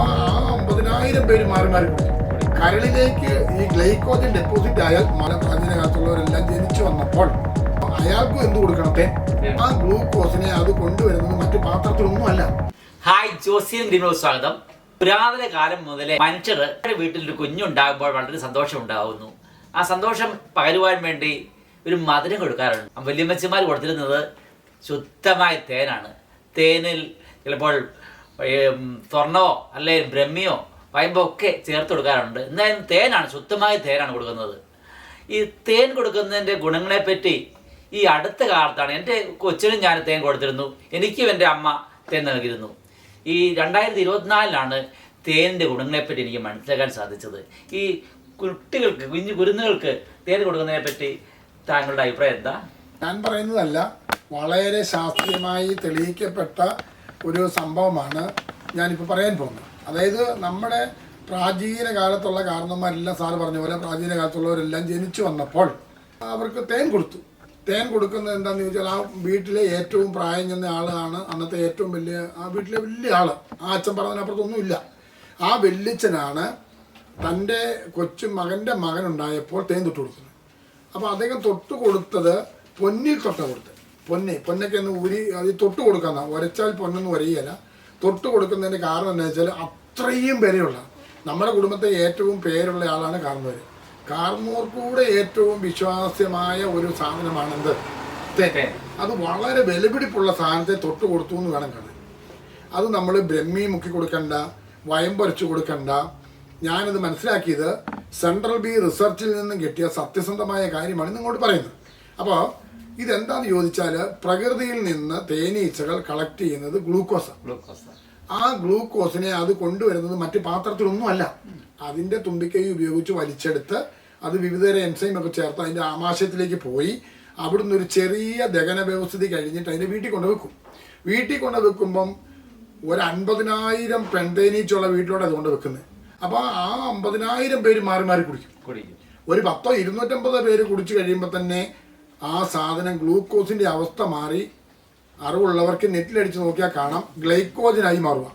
ആ അമ്പതിനായിരം പേര് മാറി മാറി. കരളിലേക്ക് ഈ ഗ്ലൈക്കോജൻ ഡെപ്പോസിറ്റ് ആയാൽ മല പ്രാചീന കാലത്തുള്ളവരെല്ലാം ജനിച്ചു വന്നപ്പോൾ അയാൾക്കും എന്ത് കൊടുക്കണത്തെ ആ ഗ്ലൂക്കോസിനെ അത് കൊണ്ടുവരുന്നത് മറ്റു പാത്രത്തിലൊന്നും അല്ല ഹായ് ജോസിയും ദിനോ സ്വാഗതം. പുരാതന കാലം മുതലേ മനുഷ്യർ വീട്ടിൽ ഒരു കുഞ്ഞുണ്ടാകുമ്പോൾ വളരെ സന്തോഷം ഉണ്ടാകുന്നു ആ സന്തോഷം പകരുവാൻ വേണ്ടി ഒരു മധുരം കൊടുക്കാറുണ്ട്. വല്യമ്മച്ചിമാർ കൊടുത്തിരുന്നത് ശുദ്ധമായ തേനാണ്. തേനിൽ ചിലപ്പോൾ ഏം, അല്ലെ ബ്രഹ്മിയോ വയമ്പോ ഒക്കെ ചേർത്ത് കൊടുക്കാറുണ്ട്. എന്തായാലും തേനാണ് ശുദ്ധമായ തേനാണ് കൊടുക്കുന്നത്. ഈ തേൻ കൊടുക്കുന്നതിന്റെ ഗുണങ്ങളെപ്പറ്റി ഈ അടുത്ത കാലത്താണ് എന്റെ കൊച്ചിനും ഞാൻ തേൻ കൊടുത്തിരുന്നു. എനിക്കും എന്റെ അമ്മ തേൻ നൽകിയിരുന്നു. ഈ രണ്ടായിരത്തി ഇരുപത്തിനാലിലാണ് തേനിന്റെ ഗുണങ്ങളെപ്പറ്റി എനിക്ക് മനസ്സിലാക്കാൻ സാധിച്ചത്. ഈ കുട്ടികൾക്ക് കുഞ്ഞു കുരുന്നുകൾക്ക് തേൻ കൊടുക്കുന്നതിനെപ്പറ്റി താങ്കളുടെ അഭിപ്രായം എന്താ? ഞാൻ പറയുന്നതല്ല വളരെ ശാസ്ത്രീയമായി തെളിയിക്കപ്പെട്ട ഒരു സംഭവമാണ് ഞാനിപ്പോൾ പറയാൻ പോകുന്നത്. അതായത് നമ്മുടെ പ്രാചീന കാലത്തുള്ള കാരണന്മാരെല്ലാം സാറ് പറഞ്ഞ പോലെ പ്രാചീന കാലത്തുള്ളവരെല്ലാം ജനിച്ചു വന്നപ്പോൾ അവർക്ക് തേൻ കൊടുത്തു. തേൻ കൊടുക്കുന്നത് എന്താണെന്ന് ചോദിച്ചാൽ ആ വീട്ടിലെ ഏറ്റവും പ്രായം ചെന്ന ആളാണ് അന്നത്തെ ഏറ്റവും വലിയ ആ വീട്ടിലെ വലിയ ആൾ ആ അച്ഛൻ പറഞ്ഞതിനപ്പുറത്തൊന്നുമില്ല. ആ വെല്ലിച്ചനാണ് തന്റെ കൊച്ചു മകന്റെ മകനുണ്ടായപ്പോൾ തേൻ തൊട്ട് കൊടുക്കുന്നത് അപ്പോൾ അദ്ദേഹം തൊട്ട് കൊടുത്തത് പൊന്നിൽ തൊട്ട കൊടുത്തത്. പൊന്നെ. പൊന്നൊക്കെ ഒന്ന് ഊരി അത് തൊട്ട് കൊടുക്കുന്ന. വരച്ചാൽ പൊന്നൊന്നും ഉരയല്ല തൊട്ട് കൊടുക്കുന്നതിന്റെ കാരണം എന്താ വെച്ചാൽ അത്രയും വിലയുള്ള നമ്മുടെ കുടുംബത്തെ ഏറ്റവും പേരുള്ള ആളാണ് കാർന്നൂർ കാർന്നൂർ കൂടെ ഏറ്റവും വിശ്വാസ്യമായ ഒരു സാധനമാണെന്ത്? തേൻ. അത് വളരെ വിലപിടിപ്പുള്ള സാധനത്തെ തൊട്ട് കൊടുത്തു എന്ന് വേണം കാണാൻ. അത് നമ്മൾ ബ്രഹ്മി മുക്കി കൊടുക്കണ്ട വയമ്പൊരച്ച് കൊടുക്കണ്ട. ഞാനത് മനസ്സിലാക്കിയത് സെൻട്രൽ ബി റിസർച്ചിൽ നിന്നും കിട്ടിയ സത്യസന്ധമായ കാര്യമാണ് ഇങ്ങോട്ട് പറയുന്നത്. അപ്പോൾ ഇതെന്താന്ന് ചോദിച്ചാൽ പ്രകൃതിയിൽ നിന്ന് തേനീച്ചകൾ കളക്ട് ചെയ്യുന്നത് ഗ്ലൂക്കോസ് ഗ്ലൂക്കോസ് ആ ഗ്ലൂക്കോസിനെ അത് കൊണ്ടുവരുന്നത് മറ്റു പാത്രത്തിലൊന്നുമല്ല. അതിന്റെ തുമ്പിക്കൈ ഉപയോഗിച്ച് വലിച്ചെടുത്ത് അത് വിവിധതരം എൻസൈം ഒക്കെ ചേർത്ത് അതിന്റെ ആമാശയത്തിലേക്ക് പോയി അവിടുന്ന് ഒരു ചെറിയ ദഹന വ്യവസ്ഥിതി കഴിഞ്ഞിട്ട് അതിനെ വീട്ടിൽ കൊണ്ട് വെക്കും. വീട്ടിൽ കൊണ്ട് വെക്കുമ്പം ഒരു അൻപതിനായിരം പെൺതേനീച്ചുള്ള വീട്ടിലൂടെ അത് കൊണ്ട് വെക്കുന്നത്. അപ്പോൾ ആ അമ്പതിനായിരം പേര് മാറി മാറി കുടിക്കും. കുടിക്കും. ഒരു പത്തോ ഇരുന്നൂറ്റമ്പതോ പേര് കുടിച്ചു കഴിയുമ്പോൾ തന്നെ ആ സാധനം ഗ്ലൂക്കോസിന്റെ അവസ്ഥ മാറി. അറിവുള്ളവർക്ക് നെറ്റിലടിച്ച് നോക്കിയാൽ കാണാം. ഗ്ലൈക്കോജനായി മാറുക.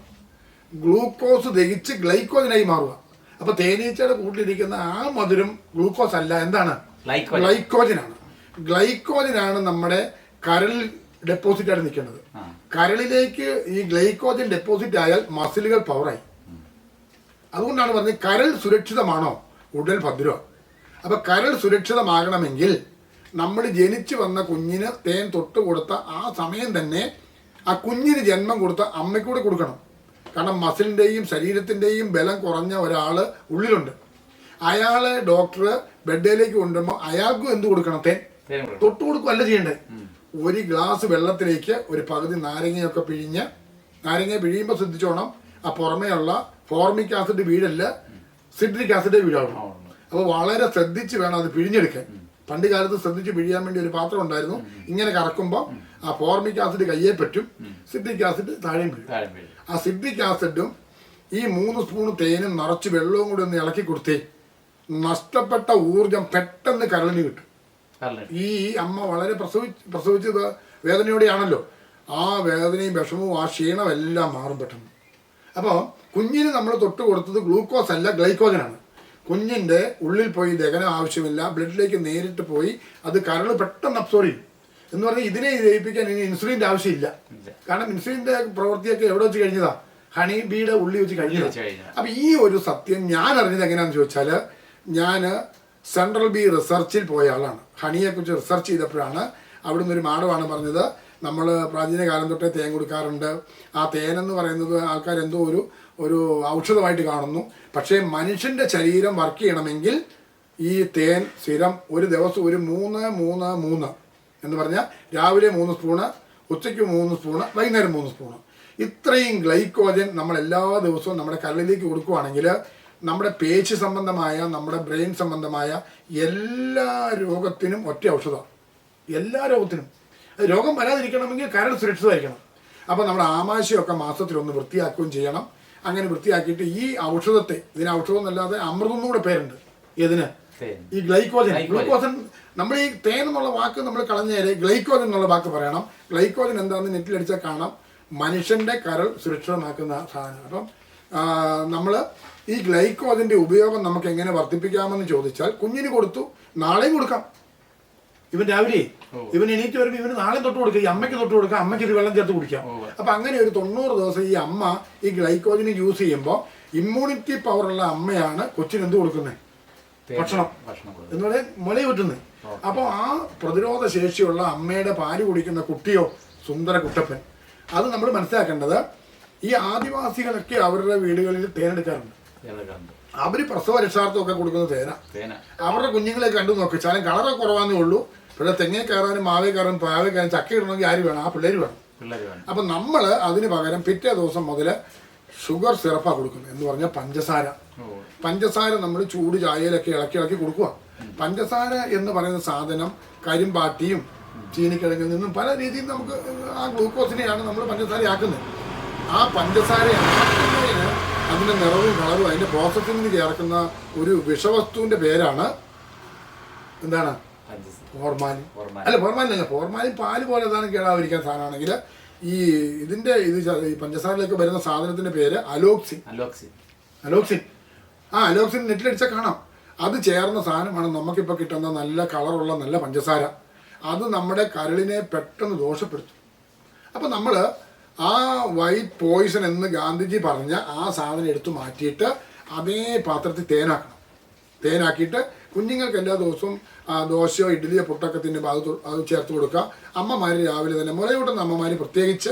ഗ്ലൂക്കോസ് ദഹിച്ച് ഗ്ലൈക്കോജനായി മാറുക. അപ്പൊ തേനീച്ചയുടെ കൂട്ടിലിരിക്കുന്ന ആ മധുരം ഗ്ലൂക്കോസ് അല്ല. എന്താണ്. ഗ്ലൈക്കോജനാണ്. ഗ്ലൈക്കോജനാണ് നമ്മുടെ കരളിൽ ഡെപ്പോസിറ്റ് ആയിട്ട് നിൽക്കുന്നത്. കരളിലേക്ക് ഈ ഗ്ലൈക്കോജൻ ഡെപ്പോസിറ്റ് ആയാൽ മസിലുകൾ പവറായി അതുകൊണ്ടാണ് പറഞ്ഞത് കരൾ സുരക്ഷിതമാണോ? ഉടൽ ഭദ്രോ. അപ്പൊ കരൾ സുരക്ഷിതമാകണമെങ്കിൽ നമ്മൾ ജനിച്ചു വന്ന കുഞ്ഞിന് തേൻ തൊട്ട് കൊടുത്ത ആ സമയം തന്നെ ആ കുഞ്ഞിന് ജന്മം കൊടുത്ത അമ്മയ്ക്കൂടെ കൊടുക്കണം. കാരണം മസിലിന്റെയും ശരീരത്തിന്റെയും ബലം കുറഞ്ഞ ഒരാൾ ഉള്ളിലുണ്ട്. അയാൾ ഡോക്ടർ ബെഡിലേക്ക് കൊണ്ടുവരുമ്പോൾ അയാൾക്കും എന്ത് കൊടുക്കണം? തേൻ. തൊട്ട് കൊടുക്കും അല്ല കൊടുക്കുകയല്ല ചെയ്യണ്ടേ ഒരു ഗ്ലാസ് വെള്ളത്തിലേക്ക് ഒരു പകുതി നാരങ്ങയൊക്കെ പിഴിഞ്ഞ് നാരങ്ങ പിഴിയുമ്പോൾ ശ്രദ്ധിച്ചോണം. ആ പുറമേയുള്ള ഫോർമിക് ആസിഡ് വീഴല്ല സിട്രിക് ആസിഡ് വീഴാവുള്ളൂ അപ്പോൾ വളരെ ശ്രദ്ധിച്ച് വേണം അത് പിഴിഞ്ഞെടുക്കാൻ. പണ്ട് കാലത്ത് ശ്രദ്ധിച്ച് പിഴിയാൻ വേണ്ടി ഒരു പാത്രം ഉണ്ടായിരുന്നു. ഇങ്ങനെ കറക്കുമ്പോൾ ആ ഫോർമിക് ആസിഡ് കയ്യെ പറ്റും. സിദ്ധിക് ആസിഡ് താഴെയും വീഴും. ആ സിദ്ധിക് ആസിഡും ഈ മൂന്ന് സ്പൂൺ തേനും നിറച്ച് വെള്ളവും കൂടി ഒന്ന് ഇളക്കി കൊടുത്തേ നഷ്ടപ്പെട്ട ഊർജം പെട്ടെന്ന് കരളിന് കിട്ടും. ഈ അമ്മ വളരെ പ്രസവി പ്രസവിച്ചത് വേദനയോടെയാണല്ലോ. ആ വേദനയും വിഷമവും ആ ക്ഷീണവും എല്ലാം മാറും പെട്ടെന്ന്. അപ്പോൾ കുഞ്ഞിന് നമ്മൾ തൊട്ട് കൊടുത്തത് ഗ്ലൂക്കോസ് അല്ല ഗ്ലൈക്കോജനാണ്. കുഞ്ഞിന്റെ ഉള്ളിൽ പോയി ദഹനം ആവശ്യമില്ല ബ്ലഡിലേക്ക് നേരിട്ട് പോയി അത് കരൾ പെട്ടെന്ന് അബ്സോർവ് ചെയ്യും. എന്ന് പറഞ്ഞാൽ ഇതിനെ ജയിപ്പിക്കാൻ ഇനി ഇൻസുലിന്റെ ആവശ്യമില്ല. കാരണം ഇൻസുലിന്റെ പ്രവൃത്തിയൊക്കെ എവിടെ വെച്ച് കഴിഞ്ഞതാ? ഹണി ബീയുടെ ഉള്ളി വെച്ച് കഴിഞ്ഞതാ. അപ്പം ഈ ഒരു സത്യം ഞാൻ അറിഞ്ഞത് എങ്ങനെയാണെന്ന് ചോദിച്ചാൽ ഞാൻ സെൻട്രൽ ബി റിസർച്ചിൽ പോയ ആളാണ്. ഹണിയെക്കുറിച്ച് റിസർച്ച് ചെയ്തപ്പോഴാണ് അവിടുന്ന് ഒരു മാഡമാണ് പറഞ്ഞത് നമ്മൾ പ്രാചീന കാലം തൊട്ടേ തേൻ കൊടുക്കാറുണ്ട്. ആ തേനെന്ന് പറയുന്നത് ആൾക്കാർ എന്തോ ഒരു ഒരു ഔഷധമായിട്ട് കാണുന്നു. പക്ഷേ മനുഷ്യന്റെ ശരീരം വർക്ക് ചെയ്യണമെങ്കിൽ ഈ തേൻ സ്ഥിരം ഒരു ദിവസം ഒരു മൂന്ന് മൂന്ന് മൂന്ന് എന്ന് പറഞ്ഞാൽ രാവിലെ മൂന്ന് സ്പൂണ് ഉച്ചയ്ക്ക് മൂന്ന് സ്പൂണ് വൈകുന്നേരം മൂന്ന് സ്പൂണ്. ഇത്രയും ഗ്ലൈക്കോജൻ നമ്മൾ എല്ലാ ദിവസവും നമ്മുടെ കരളിലേക്ക് കൊടുക്കുകയാണെങ്കിൽ നമ്മുടെ പേശി സംബന്ധമായ നമ്മുടെ ബ്രെയിൻ സംബന്ധമായ എല്ലാ രോഗത്തിനും ഒറ്റ ഔഷധമാണ് എല്ലാ രോഗത്തിനും. രോഗം വരാതിരിക്കണമെങ്കിൽ കരൾ സുരക്ഷിതമായിരിക്കണം. അപ്പോൾ നമ്മുടെ ആമാശയമൊക്കെ മാസത്തിലൊന്ന് വൃത്തിയാക്കുകയും ചെയ്യണം. അങ്ങനെ വൃത്തിയാക്കിയിട്ട് ഈ ഔഷധത്തെ ഇതിന് ഔഷധം എന്നല്ലാതെ അമൃതം കൂടെ പേരുണ്ട്. ഇതിന് ഈ ഗ്ലൈക്കോജൻ. ഗ്ലൂക്കോസൻ നമ്മൾ ഈ തേൻ എന്നുള്ള വാക്ക് നമ്മൾ കളഞ്ഞേരെ ഗ്ലൈക്കോജൻ എന്നുള്ള വാക്ക് പറയണം. ഗ്ലൈക്കോജൻ എന്താണെന്ന് നെറ്റിലടിച്ചാൽ കാണാം. മനുഷ്യന്റെ കരൾ സുരക്ഷിതമാക്കുന്ന സാധനം. അപ്പം നമ്മൾ ഈ ഗ്ലൈക്കോജിന്റെ ഉപയോഗം നമുക്ക് എങ്ങനെ വർദ്ധിപ്പിക്കാമെന്ന് ചോദിച്ചാൽ കുഞ്ഞിന് കൊടുത്തു നാളെയും കൊടുക്കാം. ഇവൻ രാവിലെ ഇവൻ എണീറ്റ് വരുമ്പോൾ ഇവന് നാളെ തൊട്ട് കൊടുക്കുക ഈ അമ്മയ്ക്ക് തൊട്ട് കൊടുക്കുക അമ്മയ്ക്ക് ഇത് വെള്ളം ചേർത്ത് കുടിക്കാം. അപ്പൊ അങ്ങനെ ഒരു തൊണ്ണൂറ് ദിവസം ഈ അമ്മ ഈ ഗ്ലൈക്കോജന് യൂസ് ചെയ്യുമ്പോൾ ഇമ്മ്യൂണിറ്റി പവറുള്ള അമ്മയാണ് കൊച്ചിന് എന്ത് കൊടുക്കുന്നത് ഭക്ഷണം. എന്ന് പറയാൻ മുല കിട്ടുന്നത് അപ്പോൾ ആ പ്രതിരോധ ശേഷിയുള്ള അമ്മയുടെ പാൽ കുടിക്കുന്ന കുട്ടിയോ സുന്ദര കുട്ടപ്പൻ അത് നമ്മൾ മനസ്സിലാക്കേണ്ടത് ഈ ആദിവാസികളൊക്കെ അവരുടെ വീടുകളിൽ തേനെടുക്കാറുണ്ട്. അവർ പ്രസവ രക്ഷാർത്ഥമൊക്കെ കൊടുക്കുന്ന തേന. അവരുടെ കുഞ്ഞുങ്ങളെ കണ്ടു നോക്കി. ശാലം കളറൊക്കെ കുറവാന്നേ ഉള്ളൂ. ഇവിടെ തെങ്ങേ കയറാനും മാവേ കയറാനും പാവേ കയറാനും ചക്ക ഇടണമെങ്കിൽ ആര് വേണം? ആ പിള്ളേര് വേണം. അപ്പൊ നമ്മൾ അതിന് പകരം പിറ്റേ ദിവസം മുതൽ ഷുഗർ സിറപ്പാണ് കൊടുക്കുന്നത്. എന്ന് പറഞ്ഞാൽ പഞ്ചസാര. പഞ്ചസാര നമ്മൾ ചൂട് ചായയിലൊക്കെ ഇളക്കി ഇളക്കി കൊടുക്കുക പഞ്ചസാര എന്ന് പറയുന്ന സാധനം കരിമ്പാട്ടിയും ചീനിക്കിഴങ്ങിൽ നിന്നും പല രീതിയിൽ നമുക്ക് ആ ഗ്ലൂക്കോസിനെയാണ് നമ്മൾ പഞ്ചസാരയാക്കുന്നത്. ആ പഞ്ചസാര ആക്കുന്നതിന് അതിന്റെ നിറവും കളറും അതിന്റെ പ്രോസസ്സിങ്ങിന് ചേർക്കുന്ന ഒരു വിഷവസ്തുവിന്റെ പേരാണ് എന്താണ്? ഫോർമാലിൻ. അല്ല ഫോർമാലിൻ അല്ല. ഫോർമാലിൻ പാൽ പോലെ സാധനം കേടാതിരിക്കാൻ സാധനമാണെങ്കിൽ ഈ ഇതിന്റെ ഇത് ഈ പഞ്ചസാരയിലേക്ക് വരുന്ന സാധനത്തിന്റെ പേര് അലോക്സിൻ. അലോക്സിൻ. അലോക്സിൻ. ആ അലോക്സിൻ നെറ്റിലടിച്ചാൽ കാണാം. അത് ചേർന്ന സാധനമാണ് നമുക്കിപ്പോൾ കിട്ടുന്ന നല്ല കളറുള്ള നല്ല പഞ്ചസാര. അത് നമ്മുടെ കരളിനെ പെട്ടെന്ന് ദോഷപ്പെടുത്തും. അപ്പം നമ്മൾ ആ വൈറ്റ് പോയിസൺ എന്ന് ഗാന്ധിജി പറഞ്ഞ ആ സാധനം എടുത്തു മാറ്റിയിട്ട് അതേ പാത്രത്തിൽ തേനാക്കണം. തേനാക്കിയിട്ട് കുഞ്ഞുങ്ങൾക്ക് എല്ലാ ദിവസവും ദോശയോ ഇഡ്ഡലിയോ പുട്ടൊക്കെ തിന്നുമ്പോൾ അത് അത് ചേർത്ത് കൊടുക്കുക. അമ്മമാർ രാവിലെ തന്നെ മുലയൂട്ടുന്ന അമ്മമാർ പ്രത്യേകിച്ച്